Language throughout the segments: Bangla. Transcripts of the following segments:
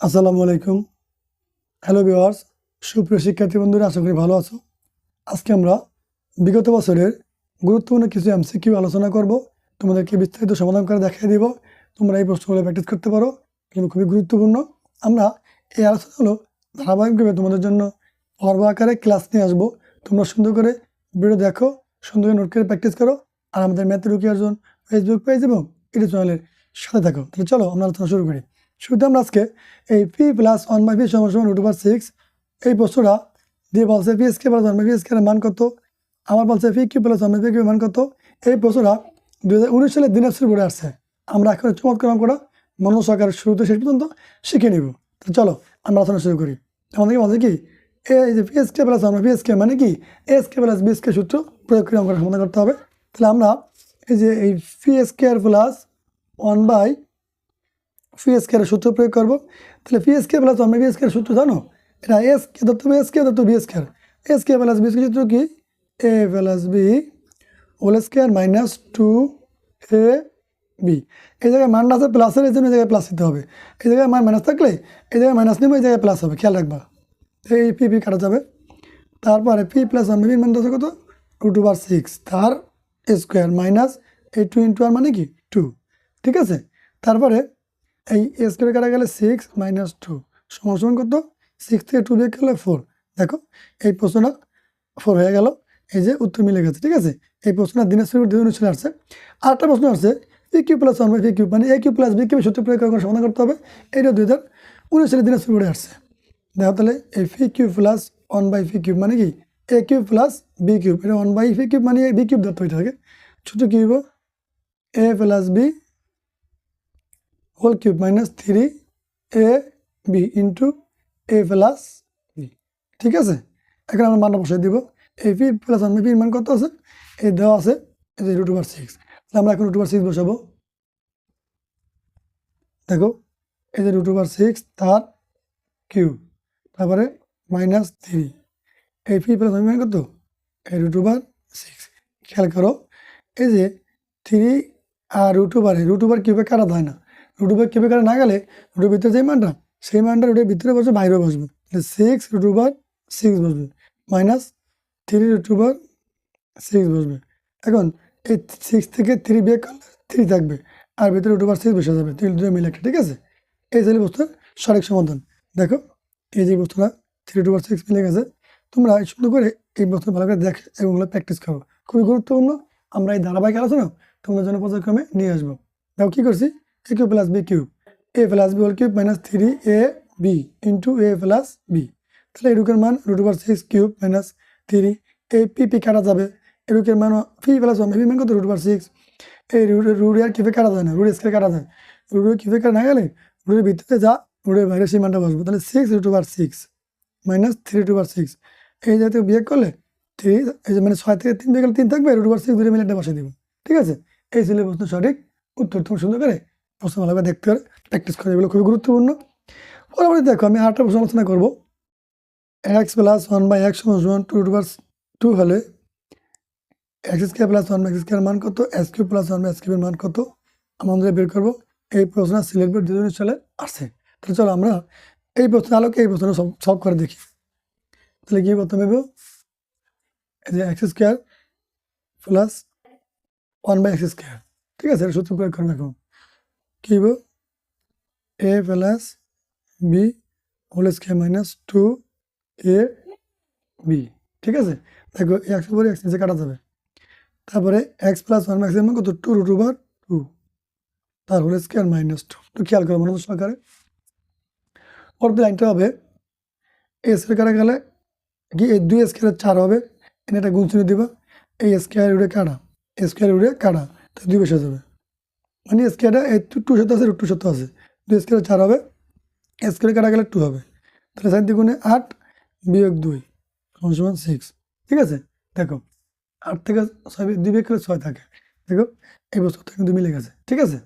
আসসালামু আলাইকুম। হ্যালো ভিওয়ার্স সুপ্রিয় শিক্ষার্থী বন্ধুরা, আশা করি ভালো আছো। আজকে আমরা বিগত বছরের গুরুত্বপূর্ণ কিছু এমসিকিউ আলোচনা করব। তোমাদেরকে বিস্তারিত সমাধান করে দেখিয়ে দিব। তোমরা এই প্রশ্নগুলো প্র্যাকটিস করতে পারো, কিন্তু খুবই গুরুত্বপূর্ণ। আমরা এই আলোচনাগুলো ধারাবাহিকভাবে তোমাদের জন্য পর্ব আকারে ক্লাস নিয়ে আসব। তোমরা সুন্দর করে ভিডিও দেখো, সুন্দর করে নোট করে প্র্যাকটিস করো, আর আমাদের math rookie Arjun Facebook page এবং ইউটিউব চ্যানেলের সাথে থাকো। তাহলে চলো, আমরা আলোচনা শুরু করি। শুরুতে আমরা আজকে এই P plus one by P সমান সমান রুট সিক্স এই প্রশ্নটা দিয়ে বলছে P square plus one by P square মান কত? আমার বলছে P cube plus one by P cube মান কত? এই প্রশ্নটা দু হাজার উনিশ সালের দিনাজপুর বোর্ডে আসছে। আমরা এখন চমৎকার অঙ্কটা মনোজ সহকারে শুরুতে শেষ পর্যন্ত শিখে নিব। তো চলো, আমরা আলোচনা শুরু করি। আমাদেরকে বলছে কি এই যে P square plus one by P square মানে কি? এসকে প্লাস বি এসকে সূত্র প্রয়োগ করে অঙ্কটা সমাধান করতে হবে। তাহলে আমরা এই যে এই P square plus one by S এর সূত্র প্রয়োগ করব। তাহলে square plus one B square সূত্র জানো? এটা এস কে দত্ত এস কে দত্ত বি কে এস কে প্লাস বি কে সূত্র কি? A plus B whole square minus two A B এই জায়গায় মান আছে প্লাসের এই জন্য এই জায়গায় প্লাস দিতে হবে। এই জায়গায় মান মাইনাস থাকলে এই জায়গায় মাইনাস নেবে, এই জায়গায় প্লাস হবে। খেয়াল রাখবা। এই পি পি কাটা যাবে। তারপরে পি প্লাস ওয়ান বি মান আছে কত? রুট ওভার সিক্স তার স্কোয়ার মাইনাস এই টু ইন্টু আর মানে কি? টু ঠিক আছে? তারপরে এই এস করে কাটা গেলে সিক্স মাইনাস টু সমান কত? সিক্স থেকে টু বিয়োগ গেলে ফোর দেখো, এই প্রশ্নটা ফোর হয়ে গেল। এই যে উত্তর মিলে গেছে, ঠিক আছে? এই প্রশ্নটা দিনের শুরু দুই চলে আসছে। আর একটা প্রশ্ন আসছে P cube plus one by P cube মানে A cube plus B cube সূত্র প্রয়োগ করে সমাধান করতে হবে। এইটা দুই হাজার উনিশ সালে দিনের শুরু আসছে। দেখো তাহলে, এই P cube plus one by P cube মানে কি? A cube plus B cube এটা ওয়ান বাই ফি কিউব মানে বি কিউব ধরতে হয়ে থাকে। ছোটো cube A plus B whole cube minus three A B into A plus B ঠিক আছে? এখন আমরা মানটা বসাই দিব। এই পি প্লাস ওয়ান পির মান কত আছে? এই দেওয়া আছে, এই যে রুট ওভার সিক্স তাহলে আমরা এখন রুট ওভার সিক্স বসাবো। দেখো, এই যে রুট ওভার সিক্স তার কিউব তারপরে মাইনাস থ্রি এই পি প্লাস ওয়ান কত? এই রুট ওভার সিক্স খেয়াল করো, এই যে থ্রি আর রুট ওভারে রুট ওভার কিউবে কাটা হয় না। রুট কিউবে কাটা না গেলে, রুটের ভিতরে যে মানটা, সেই মানটা রুটের ভিতরে বসবে বাইরেও বসবে। তাহলে সিক্স রুট ওভার সিক্স বসবে minus three root over six বসবে। এখন এই সিক্স থেকে থ্রি বিয়ে করলে থ্রি থাকবে, আর ভিতরে রুট ওভার সিক্স বসে যাবে। তিন দুটো মিলে একটা, ঠিক আছে? এই ছিল বস্তুর সঠিক সমাধান। দেখো, এই যে বস্তুটা থ্রি টু সিক্স মিলে গেছে, তোমরা সুন্দর করে এই বস্তু ভালো করে দেখে এবং প্র্যাকটিস করো। খুবই গুরুত্বপূর্ণ। আমরা এই ধারাবাহিক আলোচনা তোমরা জন্য পর্যায়ক্রমে নিয়ে আসব। দেখো কী করছি? A cube plus B cube A plus B whole cube minus three A B into A plus B তাহলে এডুকের মান root over six cube minus three এই পি পি কাটা যাবে। এডুকের মান পি প্লাস ওয়ান পি মান কত? রুট ওভার সিক্স এই রুট রুট আর কীভাবে কাটা যায় না। রুট স্কেলে কাটা যায়। রুট কীভাবে কাটা না গেলে রুটের ভিতরে যা রুটের বাইরে সেই মানটা বসবো। তাহলে six root over six minus three root over six এই জাতীয় বিয়োগ করলে থ্রি এই যে মানে ছয় থেকে তিন বিয়োগ তিন থাকবে। রুট ওভার সিক্স দুটো মিনিটে বসে দিব। ঠিক আছে? এই ছিল প্রশ্ন সঠিক উত্তর। তুমি সুন্দর করে প্রশ্ন ভালোভাবে দেখতে পারে প্র্যাকটিস করে, এগুলো খুবই গুরুত্বপূর্ণ। পরবর্তী দেখো, আমি আরেকটা প্রশ্ন আলোচনা করব। X plus one by X সমান টু ওভার টু হলে X square plus one by X square মান কত? X cube plus one by X কিউবের মান কত? আমাদের বের করব। এই প্রশ্ন সিলেক্ট বোর্ড দুজন চলে আসছে তাহলে চলো আমরা এই প্রশ্নের আলোকে এই প্রশ্নটা সলভ করে দেখি। তাহলে কি প্রথমে এই যে X square plus one by X square ঠিক আছে, এটা সূত্র প্রয়োগ করব এখন। কি A plus B whole square minus two A B ঠিক আছে? দেখো এক্স উপরে এক্স নিচে কাটা যাবে। তারপরে এক্স প্লাস ওয়ান ম্যাক্স কত? টু রুট ওভার টু তার হোল স্কোয়ার মাইনাস টু একটু খেয়াল করো মনোজ সহকারে। পরবর্তী লাইনটা হবে এ কাটা গেলে কি? এই দুই স্কোয়ারের চার হবে। এনে একটা গুণচিনি দিবা। এই স্কোয়ার উড়ে কাটা। স্কোয়ার উড়ে কাটা। তো দুই বসে যাবে। মানে স্কোয়ারটা টু শত আছে টু শত আছে। দুই স্কোয়ার চার হবে স্কোয়ার কাটা গেলে টু হবে। তাহলে সাইন দ্বিগুণে আট বিয়োগ দুই, সমান সিক্স ঠিক আছে? দেখো, আট থেকে ছয়, দুই বিয়োগ করে ছয় থাকে। দেখো, এই বস্তু কিন্তু মিলে গেছে। ঠিক আছে?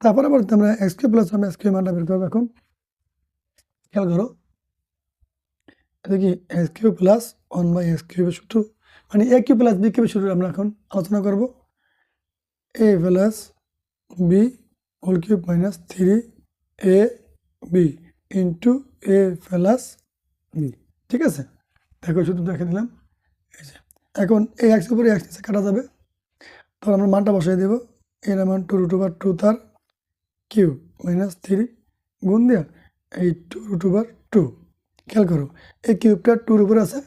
তারপরে আবার আমরা এক্স কিউ প্লাস আমরা এক্স কিউ মানটা বের করব এখন। খেয়াল করো। এটা কি X cube plus one by X কিউবের সূত্র? মানে এ কিউ প্লাস বি কিউবের সূত্র আমরা এখন আলোচনা করব। A plus B whole cube minus three A B into A plus B ঠিক আছে? দেখো, শুধু দেখে দিলাম এই যে, এখন এই এক্স উপরে এক্স নিচে কাটা যাবে। তখন আমরা মানটা বসাই দেবো। এর মান টু রুট ওভার টু তার কিউ মাইনাস থ্রি গুণ দেওয়া এই টু রুট ওভার টু খেয়াল করো, এই কিউবটা টুর উপরে আছে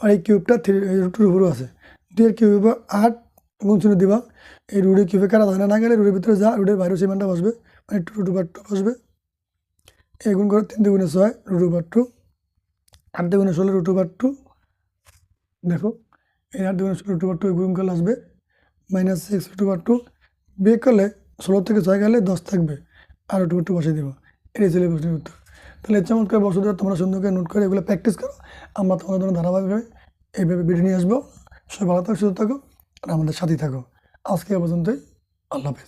আর এই কিউবটা থ্রি টুর উপরেও আছে। দুইয়ের কিউব আট গুণ শূন্য দিবা। এই রুটের কিউবে কাটা যায় না গেলে রুটের ভিতরে যা রুটের বাইরে সেই মানটা বসবে মানে টু রুট ওভার টু বসবে। এই গুণ করে তিন দুগুণে ছয় রুট ওভার টু আট দুগুণে ষোলো রুট ওভার টু দেখো, এই আট দুগুণে ষোলো রুট ওভার টু গুণ করলে আসবে। Minus six root over two বিয়ে করলে ষোলো থেকে ছয় গেলে দশ থাকবে। আর রুট ওভার টু বসিয়ে দেবো। এটাই ছিল প্রশ্নের উত্তর। তাহলে চমৎকার বছর তোমরা সুন্দর করে নোট করে এগুলো প্র্যাকটিস করো। আমরা তোমাদের জন্য ধারাবাহিকভাবে এইভাবে ভিডিও নিয়ে আসব। সবাই ভালো থাকো, সুস্থ থাকো। আর আমাদের সাথেই থাকো। আজকে এ পর্যন্তই। আল্লাহ